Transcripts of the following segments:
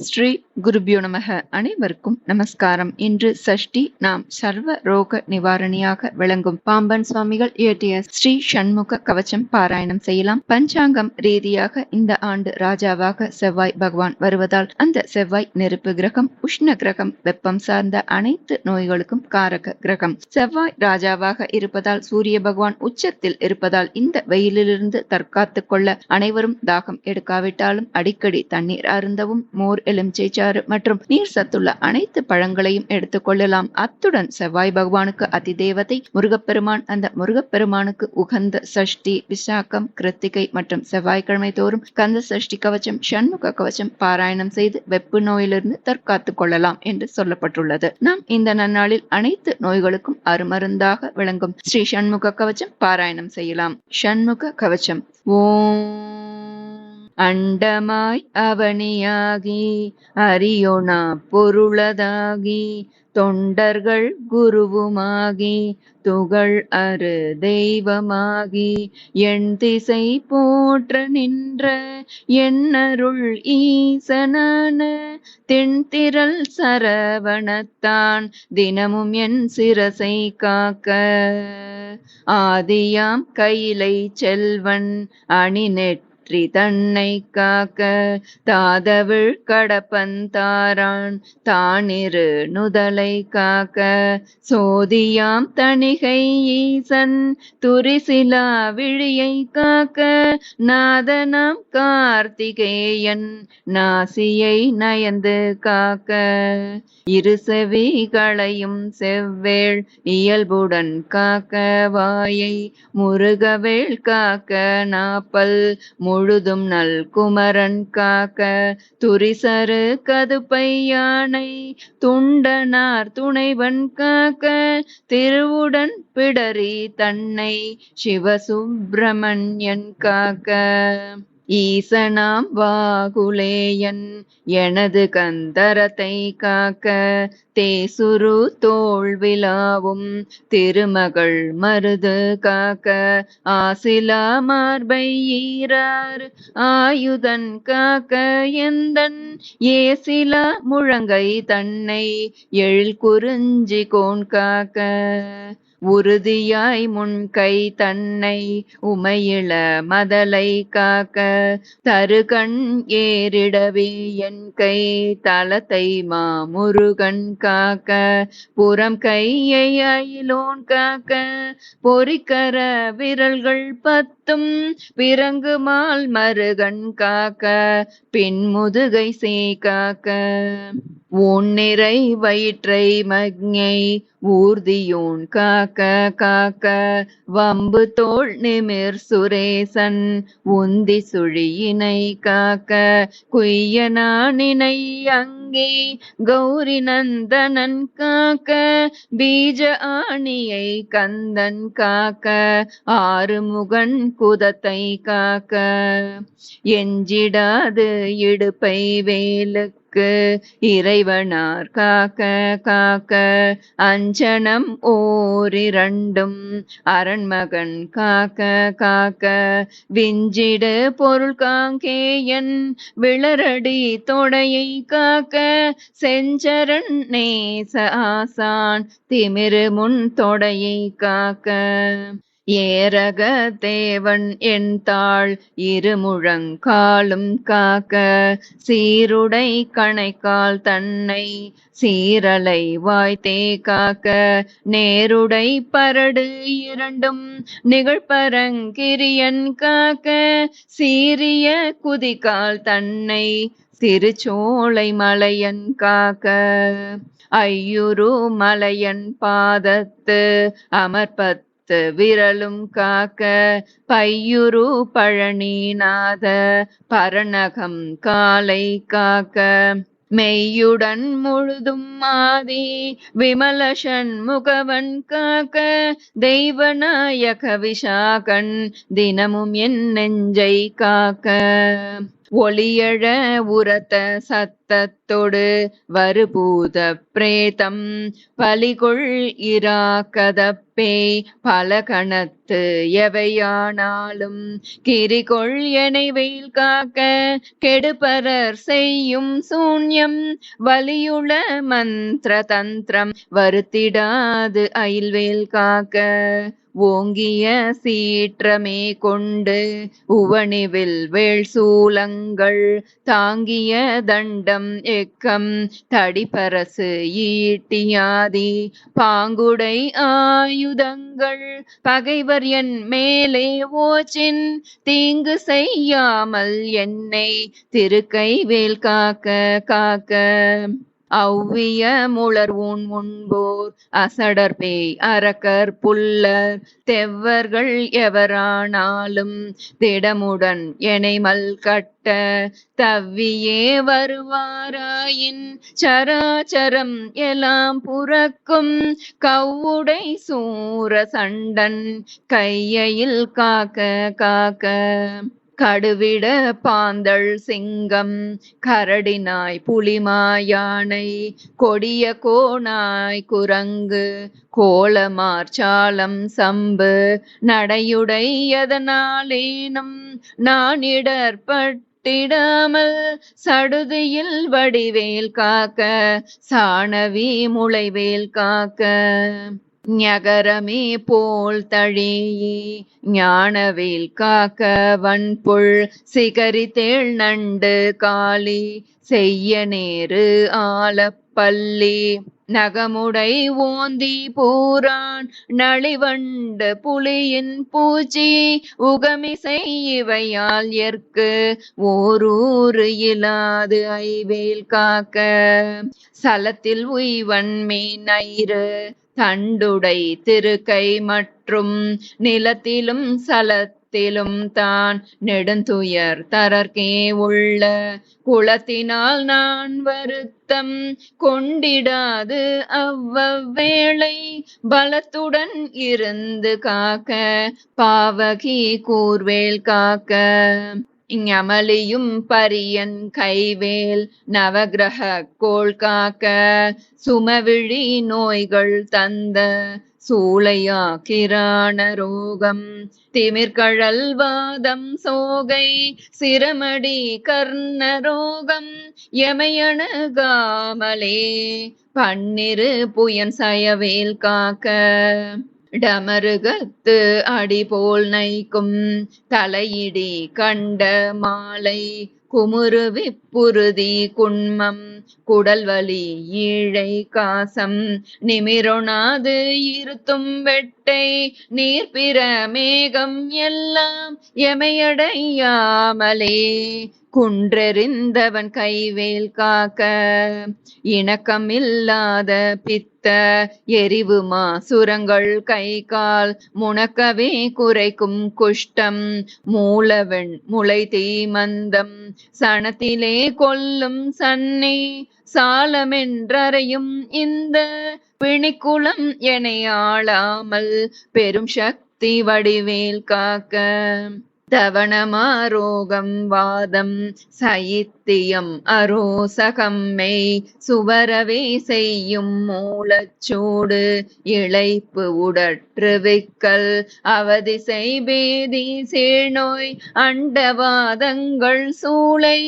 ஸ்ரீ குருபியோ நமக. அனைவருக்கும் நமஸ்காரம். இன்று சஷ்டி நாம் சர்வ ரோக நிவாரணியாக விளங்கும் பாம்பன் சுவாமிகள் இயற்றிய ஸ்ரீ சண்முக கவச்சம் பாராயணம் செய்யலாம். பஞ்சாங்கம் ரீதியாக இந்த ஆண்டு ராஜாவாக செவ்வாய் பகவான் வருவதால் அந்த செவ்வாய் நெருப்பு கிரகம் உஷ்ண கிரகம் வெப்பம் சார்ந்த அனைத்து நோய்களுக்கும் காரக கிரகம். செவ்வாய் ராஜாவாக இருப்பதால் சூரிய பகவான் உச்சத்தில் இருப்பதால் இந்த வெயிலிலிருந்து தற்காத்துக் கொள்ள அனைவரும் தாகம் எடுக்காவிட்டாலும் அடிக்கடி தண்ணீர் அருந்தவும் மோர் எலுமிச்சை சாறு மற்றும் நீர் சத்துள்ள அனைத்து பழங்களையும் எடுத்துக்கொள்ளலாம் அத்துடன் செவ்வாய் பகவானுக்கு அதிதேவதை முருகப்பெருமான் அந்த முருகப்பெருமானுக்கு உகந்த சஷ்டி விசாக்கம் கிருத்திகை மற்றும் செவ்வாய்க்கிழமை தோறும் கந்த சஷ்டி கவச்சம் சண்முக கவச்சம் பாராயணம் செய்து வெப்பு நோயிலிருந்து தற்காத்துக் கொள்ளலாம் என்று சொல்லப்பட்டுள்ளது. நாம் இந்த நன்னாளில் அனைத்து நோய்களுக்கும் அருமருந்தாக விளங்கும் ஸ்ரீ சண்முக கவச்சம் பாராயணம் செய்யலாம். சண்முக கவச்சம் ஓம். அண்டமாய் அவனியாகி அரியோனா பொருளதாகி தொண்டர்கள் குருவுமாகி துகள் அரு தெய்வமாகி என் திசை போற்ற நின்ற என்னருள் ஈசனான தென்திரள் சரவணத்தான் தினமும் என் சிரசை காக்க. ஆதியாம் கையிலை செல்வன் அணிநெட் வெற்றி தன்னை காக்க தாதவிழ் கடப்பந்தாரான் தானிரு நுதலை காக்க சோதியாம் தணிகை ஈசன் துரிசிலா விழியை காக்க நாதனாம் கார்த்திகேயன் நாசியை நயந்து காக்க இருசவிகளையும் செவ்வேள் இயல்புடன் காக்க வாயை முருகவேள் காக்க நாப்பல் முழுதும் நல் குமரன் காக்க துரிசரு கதுப்பை யானை துண்டனார் துணைவன் காக்க திருவுடன் பிடரி தன்னை சிவசுப்பிரமணியன் காக்க. ஈசனாம் வாகுலேயன் எனது கந்தரத்தை காக்க தேசுரு தோல் விழாவும் திருமகள் மருது காக்க ஆசிலா மார்பை ஈரார் ஆயுதன் காக்க எந்தன் ஏசிலா முழங்கை தன்னை எழில் குறிஞ்சி கோன் காக்க. உறுதியாய் முன்கை தன்னை உமையிள மதலை காக்க தருகண் ஏறிடவே என் கை தளத்தை மாமுருகன் காக்க புறம் கையை அயிலோன் காக்க பொறிக்கர விரல்கள் பத்தும் பிறங்குமால் மருகன் காக்க பின்முதுகை சே காக்க உன்னிறை வயிற்றை மக்ஞை ஊர்தியோன் காக்க காக்க. வம்பு தோல் நிமிர் சுரேசன் உந்தி சுழியினை காக்க. குய்யனானினை அங்க கௌரி நந்தனன் காக்க பீஜ ஆணியை கந்தன் காக்க ஆறுமுகன் குதத்தை காக்க. எஞ்சிடாது இடுப்பை வேலுக்கு காக்கு இறைவனார் காக்க காக்க. அஞ்சனம் ஓரிரண்டும் அரண்மகன் காக்க காக்க. விஞ்சிடு பொருள் காங்கேயன் விளரடி தொடையை காக்க. செஞ்சரன் நேச ஆசான் திமிரு முன் தொடையை காக்க. ஏரக தேவன் என் தாள் இருமுழங்காலும் காக்க. சீருடை கணைக்கால் தன்னை சீரலை வாய்த்தே காக்க. நேருடை பரடு இரண்டும் நிகழ்பரங்கிரியன் காக்க. சீரிய குதிகால் தன்னை திருச்சோலை மலையன் காக்க. ஐயுரு மலையன் பாதத்து அமர்பத் பத்து விரலும் காக்க பையுரு பழனிநாத பரணகம் காலை காக்க. மெய்யுடன் முழுதும் மாதி விமலஷன் முகவன் காக்க. தெய்வநாயக விஷாகன் தினமும் என் நெஞ்சை காக்க. ஒளியழ உரத்த சத்தத்தொடு வருபூத பிரேதம். பலிகொள் இரா இராக்கதப்பேய் பல கணத்து எவையானாலும் கிரிகொள் எனை வெயில் காக்க கெடுபரர் செய்யும் சூன்யம். வலியுள மந்திர தந்திரம் வருத்திடாது அயில்வேல் காக்க. ஓங்கிய சீற்றமே கொண்டு உவணிவில் வேள் சூலங்கள் தாங்கிய தண்டம் எக்கம் தடிபரசு ஈட்டியாதி பாங்குடை ஆயுதங்கள் பகைவர் என் மேலே ஓச்சின் தீங்கு செய்யாமல் என்னை திருக்கை வேல் காக்க காக்க. அவ்விய முளர் ஊன் உண்போர் அசடர் பேய் அரக்கர் புல்லர் தெவ்வர்கள் எவரானாலும் திடமுடன் எனை கட்ட தவ்வியே வருவாராயின் சராச்சரம் எல்லாம் புறக்கும் கவ்வுடை சூர சண்டன் கையில் காக்க காக்க. கடுவிட பாந்தள் சிங்கம் கரடினாய் புலிமாயானை கொடிய கோணாய் குரங்கு கோலமார்ச்சாலம் சம்பு நடையுடையதனாலேனும் நானிடப்பட்டிடாமல் சடுதியில் வடிவேல் காக்க சாணவி முளைவேல் காக்க. ஞகரமே போல் தழேயே ஞானவேல் காக்க வன்புள் சிகரித்தேள் நண்டு காளி செய்ய நேரு ஆலப்பள்ளி. நகமுடை ஓந்தி பூரான் நளிவண்டு புலியின் பூச்சி உகமிசை இவையால் எற்கு ஓரூறு இலாது ஐவேல் காக்க. சலத்தில் உய்வன் மீனயிறு தண்டுடை திருக்கை மற்றும் நிலத்திலும் சலத்திலும் தான் நெடுந்துயர் தரர்க்கே உள்ள குளத்தினால் நான் வருத்தம் கொண்டிடாது அவ்வவேளை பலத்துடன் இருந்து காக்க பாவகி கூர்வேல் காக்க. ஞமலியும் பரியன் கைவேல் நவகிரக கோள் காக்க சுமவிழி நோய்கள் தந்த சூளையா கிராண ரோகம். திமிர்கழல் வாதம் சோகை சிரமடி கர்ண ரோகம். எமையணுகாமலே பன்னிரு புயன் சயவேல் காக்க. டமருகத்து அடி போல் நைக்கும் தலையிடி கண்ட மாலை குமுறு விப்புறுதி குன்மம் குடல்வலி ஈழை காசம் நிமிரொணாது இருத்தும் வெட்டை நீர்பிற மேகம் எல்லாம் எமையடையாமலே. குன்றெறிந்தவன் கைவேல் காக்க இணக்கம் இல்லாத பித்த எரிவுமா சுரங்கள் கை கால் முணக்கவே குறைக்கும் குஷ்டம். மூலவெண் முளை தீமந்தம் சனத்திலே கொல்லும் சன்னை சாலமென்றறையும் இந்த பிணிக்குளம் எனை ஆளாமல் பெரும் சக்தி வடிவேல் காக்க. தவணமாரோகம் வாதம் சைத்தியம் அரோசகம் மெய் சுவரவே செய்யும் மூலச்சூடு இழைப்பு உடற்று விக்கல் அவதிசை பேதி சீழ்நோய் அண்டவாதங்கள் சூளை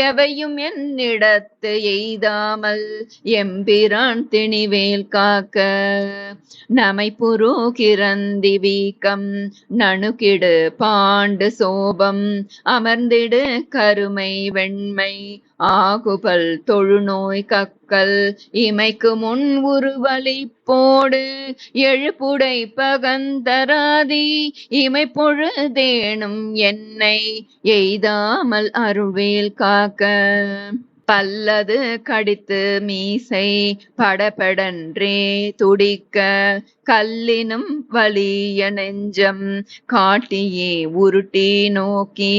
எவையும் என்னிடத்து எய்தாமல் எம்பிரான் திணிவேல் காக்க. நமை புரோகிரந்தி வீக்கம் நணுகிடு பாண்டு சோபம் அமர்ந்திடு கருமை வெண்மை ஆகுபல் தொழுநோய் கக்கல். இமைக்கு முன் உருவலி போடு எழுப்புடை பகந்தராதி. இமை பொழுதேனும் என்னை எய்தாமல் அருள்வேல் காக்க. பல்லது கடித்து மீசை படபடன்றே துடிக்க கல்லினும் வலிய நெஞ்சம் காட்டியே உருட்டி நோக்கி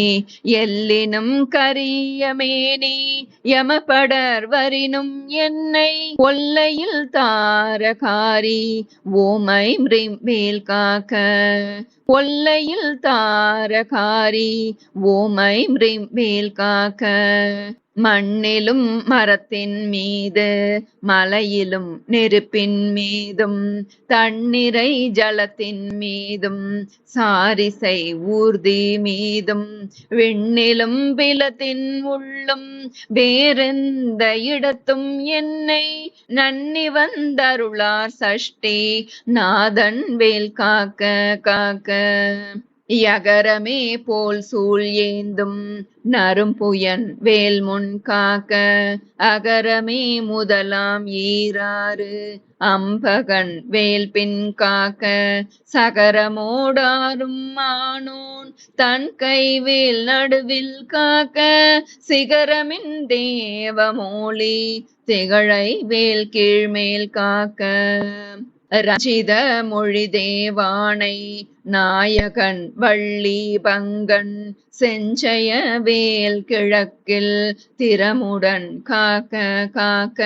எல்லினும் கரியமேனி யமபடர் வரினும் என்னை கொல்லையில் தாரகாரி ஓமை மேல் காக்க கொல்லையில் தாரகாரி ஓமை மேல் காக்க மண்ணிலும் மரத்தின் மீது மலையிலும் நெருப்பின் மீதும் தண்ணீரை ஜலத்தின் மீதும் சாரிசை ஊர்தி மீதும் விண்ணிலும் பிலத்தின் உள்ளும் வேறெந்த இடத்தும் என்னை நன்னி வந்தருளார் சஷ்டி நாதன் வேல் காக்க காக்க. யகரமே போல் சூழ் ஏந்தும் நரும்புயன் வேல் முன் காக்க அகரமே முதலாம் ஈராறு அம்பகன் வேல் பின் காக்க சகரமோடாரும் மானோன் தன் கைவேல் நடுவில் காக்க சிகரமின் தேவமோழி திகழை வேல் கீழ்மேல் காக்க. ரஞ்சித மொழி தேவானை நாயகன் வள்ளி பங்கன் செஞ்சய வேல் கிழக்கில் திறமுடன் காக்க காக்க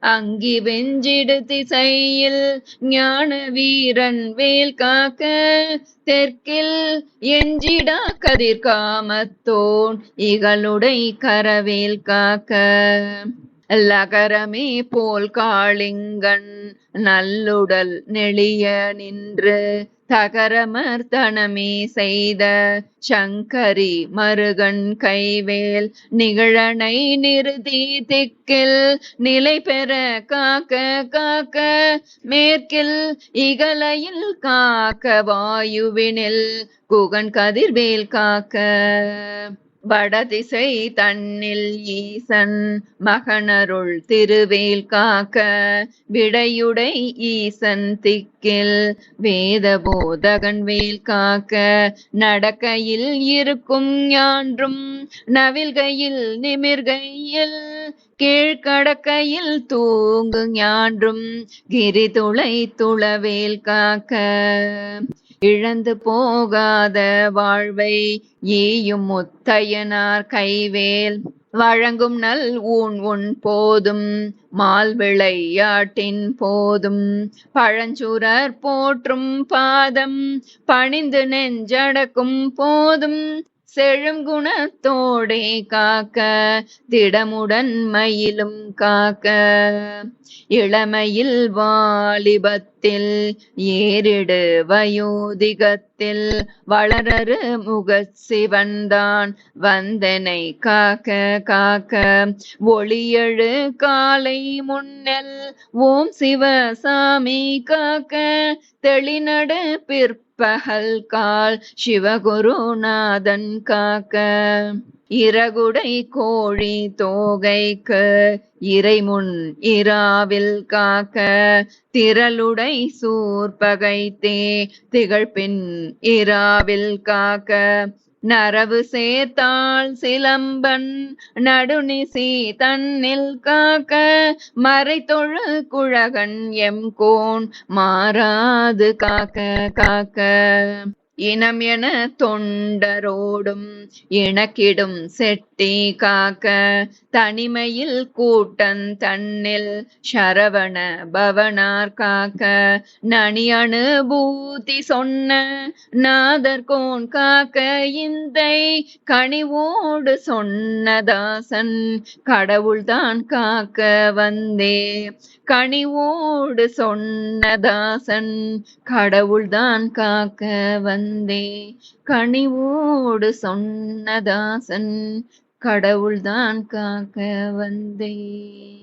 அங்கி வெஞ்சிடு திசையில் ஞான வீரன் வேல் காக்க தெற்கில் எஞ்சிடா கதிர்காமத்தோன் இகளுடை கரவேல் காக்க. லகரமே போல் காளிங்கன் நல்லுடல் நெளிய நின்று தகரமர்த்தனமே செய்த சங்கரி மருகன் கைவேல் நிகழனை நிறுதி திக்கில் நிலை பெற காக்க காக்க மேற்கில் இகலையில் காக்க வாயுவினில் குகன் கதிர்வேல் காக்க. வடதிசை தன்னில் ஈசன் மகனருள் திருவேல் காக்க விடையுடை ஈசன் திக்கில் வேத போதகன் வேல் காக்க நடக்கையில் இருக்கும் ஞான்றும் நவில்கையில் நிமிர்கையில் கீழ்கடக்கையில் தூங்கு ஞான்றும் கிரி துளை துளவேல் காக்க. இழந்து போகாத வாழ்வை ஈயும் முத்தையனார் கைவேல். வழங்கும் நல் ஊன் உன் போதும் மால் விளையாட்டின் போதும். பழஞ்சுரர் போற்றும் பாதம் பணிந்து நெஞ்சடக்கும் போதும். செழுங்குணத்தோடே காக்க திடமுடன் மயிலும் காக்க. இளமையில் வாலிபத் வாலிபத்தில் ஏறிடு வயோதிகத்தில். வளரரு முக சிவன்தான் வந்தனை காக்க காக்க. ஒளியழு காலை முன்னல் ஓம் சிவசாமி காக்க. தெளிநடு பிற்பகல் கால் சிவகுருநாதன் காக்க. இறகுடை கோழி தோகைக்கு இறைமுன் இராவில் காக்க திரளுடை சூர்பகைத்தே திகழ்பின் இராவில் காக்க. நரவு சேர்த்தாள் சிலம்பன் நடுநிசி தன்னில் காக்க. மறைத்தொழு குழகன் எம் கோன் மாறாது காக்க காக்க. இனம் என தொண்டரோடும் இணக்கிடும் செட்டி காக்க தனிமையில் கூட்டன் தன்னில் சரவண பவனார் காக்க. நனி அனுபூதி சொன்ன நாதர்கோன் காக்க இந்தை கனிவோடு சொன்னதாசன் கடவுள்தான் காக்க வந்தே. கனிவோடு சொன்னதாசன் கடவுள்தான் காக்க வந்தே. கனிவோடு சொன்னதாசன் கடவுள்தான் காக்க வந்தே.